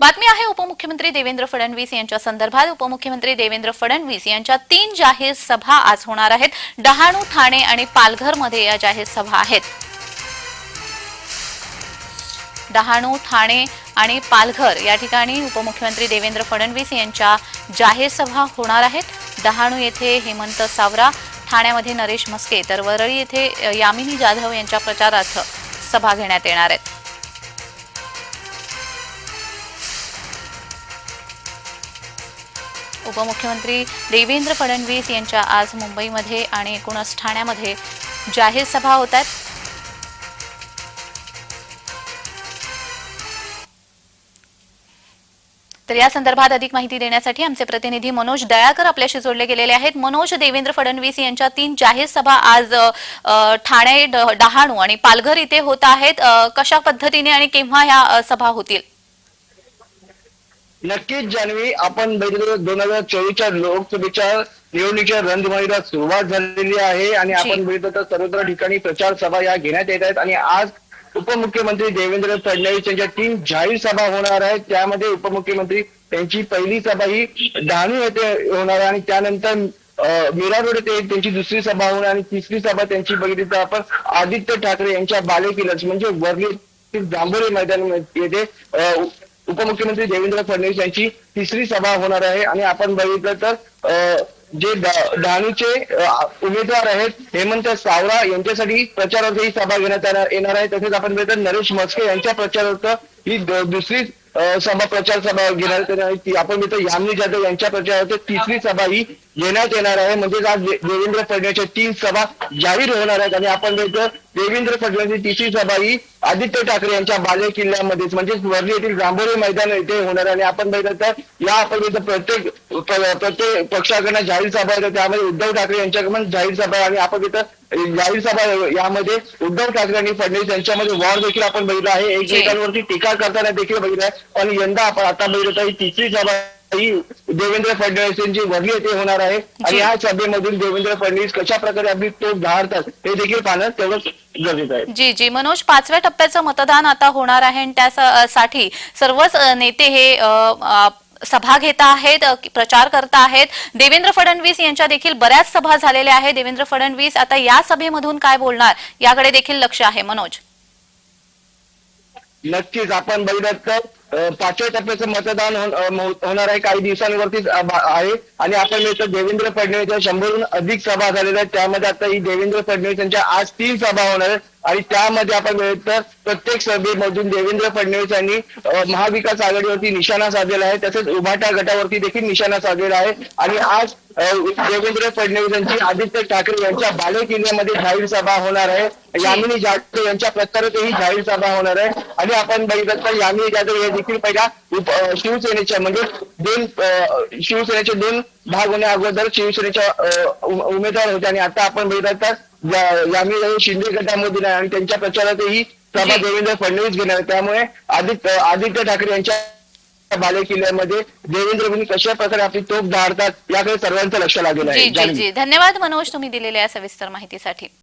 बातमी आहे उपमुख्यमंत्री देवेंद्र फडणवीस यांच्या संदर्भात. उपमुख्यमंत्री देवेंद्र फडणवीस यांच्या तीन जाहीर सभा आज होणार आहेत. डहाणू ठाणे आणि पालघरमध्ये या जाहीर सभा आहेत. डहाणू ठाणे आणि पालघर या ठिकाणी उपमुख्यमंत्री देवेंद्र फडणवीस यांच्या जाहीर सभा होणार आहेत. डहाणू येथे हेमंत सावरा ठाण्यामध्ये नरेश म्हस्के तर वरळी येथे यामिनी जाधव यांच्या प्रचारार्थ सभा घेण्यात येणार आहेत. उपमुख्यमंत्री देवेंद्र फडणवीस यांच्या आज मुंबईमध्ये आणि एकूणच ठाण्यामध्ये जाहीर सभा होत आहेत. तर या संदर्भात अधिक माहिती देण्यासाठी आमचे प्रतिनिधी मनोज दयाकर आपल्याशी जोडले गेलेले आहेत. मनोज देवेंद्र फडणवीस यांच्या तीन जाहीर सभा आज ठाणे डहाणू आणि पालघर इथे होत आहेत. कशा पद्धतीने आणि केव्हा ह्या सभा होतील? नक्कीच जान्हवी आपण बघितलं दोन हजार चोवीसच्या लोकसभेच्या निवडणुकीच्या रणधुमाळीला सुरुवात झालेली आहे आणि. आपण बघितलं तर सर्वत्र ठिकाणी प्रचार सभा या घेण्यात येत आहेत आणि आज उपमुख्यमंत्री देवेंद्र फडणवीस यांच्या तीन जाहीर सभा होणार आहेत त्यामध्ये उपमुख्यमंत्री त्यांची पहिली सभा ही डहाणू येथे होणार आहे आणि त्यानंतर मीरा रोड येथे त्यांची दुसरी सभा होणार आणि तिसरी सभा त्यांची बघितली तर आपण आदित्य ठाकरे यांच्या बालेकिल्ल्यात म्हणजे वर्ली जांभोरी मैदान येथे उपमुख्यमंत्री देवेंद्र फडणवीस यांची तिसरी सभा होणार आहे. आणि आपण बघितलं तर अं, जे डहाणूचे उमेदवार आहेत हेमंत सावरा यांच्यासाठी प्रचारार्थ ही सभा घेण्यात येणार- येणार आहे. तसेच आपण बघितलं नरेश म्हस्के यांच्या प्रचारार्थ ही दुसरी सभा प्रचार सभा घेणार आहे ती. आपण मित्र यामिनी जाधव यांच्या प्रचारार्थ तिसरी सभा ही घेण्यात येणार आहे. म्हणजेच आज देवेंद्र फडणवीसच्या तीन सभा जाहीर होणार आहेत. आणि आपण बघितलं देवेंद्र फडणवीस तिसरी सभा ही आदित्य ठाकरे यांच्या बाले किल्ल्यामध्येच म्हणजेच वर्ली येथील जांभोरी मैदान येथे होणार आहे. आणि आपण बघितलं तर या आपण बघितलं प्रत्येक प्रत्येक पक्षाकडनं जाहीर सभा येतात त्यामध्ये उद्धव ठाकरे यांच्याकडून जाहीर सभा आणि आपण बघितलं जाहीर सभा यामध्ये उद्धव ठाकरे आणि फडणवीस यांच्यामध्ये वॉर देखील आपण बघितलं आहे. एकमेकांवरती टीका करताना देखील बघितलं आहे. पण यंदा आपण आता बघितलं तर ही तिसरी सभा ही देवेंद्र फडणवीस यांची वर्ली येथे होणार आहे. आणि. या सभेमधून देवेंद्र फडणवीस कशा प्रकारे आपली तोफ धाडतात हे देखील पाहणं तेवढंच गरजेचं आहे. जी जी. मनोज पाचव्या टप्प्याचं मतदान आता होणार आहे आणि त्यासाठी सर्वच नेते हे सभा घेत आहेत प्रचार करत आहेत. देवेंद्र फडणवीस यांच्या देखील बऱ्याच सभा झालेल्या आहेत. देवेंद्र फडणवीस आता या सभेमधून काय बोलणार? याकडे देखील लक्ष आहे मनोज. नक्कीच आपण बघितलं तर पाचव्या टप्प्याचं मतदान होणार आहे. काही दिवसांवरतीच आहे. आणि आपण बघितलं देवेंद्र फडणवीस या शंभरहून अधिक सभा झालेल्या आहेत. त्यामध्ये आता ही देवेंद्र फडणवीस यांच्या आज तीन सभा होणार आहेत. आणि त्यामध्ये आपण तर प्रत्येक सभेमधून देवेंद्र फडणवीस यांनी महाविकास आघाडीवरती निशाणा साधलेला आहे. तसेच उभाटा गटावरती देखील निशाणा साधलेला आहे. आणि आज देवेंद्र फडणवीस यांची आदित्य ठाकरे यांच्या बाले किल्ल्यामध्ये जाहीर सभा होणार आहे. यामिनी जाधव यांच्या प्रचारातही जाहीर सभा होणार आहे. आणि आपण बघितलं तर यामिनी जाधव हे देखील पहिला. शिवसेनेच्या म्हणजे दोन शिवसेनेचे दोन भाग होण्या अगोदर शिवसेनेच्या उमेदवार होते आणि आता आपण बघितलं तर या- यामिनी जाधव शिंदे गटामधून आहे आणि त्यांच्या प्रचारातही सभा. देवेंद्र फडणवीस घेणार. त्यामुळे आदित्य आदित्य ठाकरे यांच्या बाले किल्ल्यामध्ये देवेंद्र फडणवीस कशा प्रकारे आपली तोफ धाडतात याकडे सर्वांचं लक्ष लागेल आहे. धन्यवाद मनोज तुम्ही दिलेल्या सविस्तर माहितीसाठी.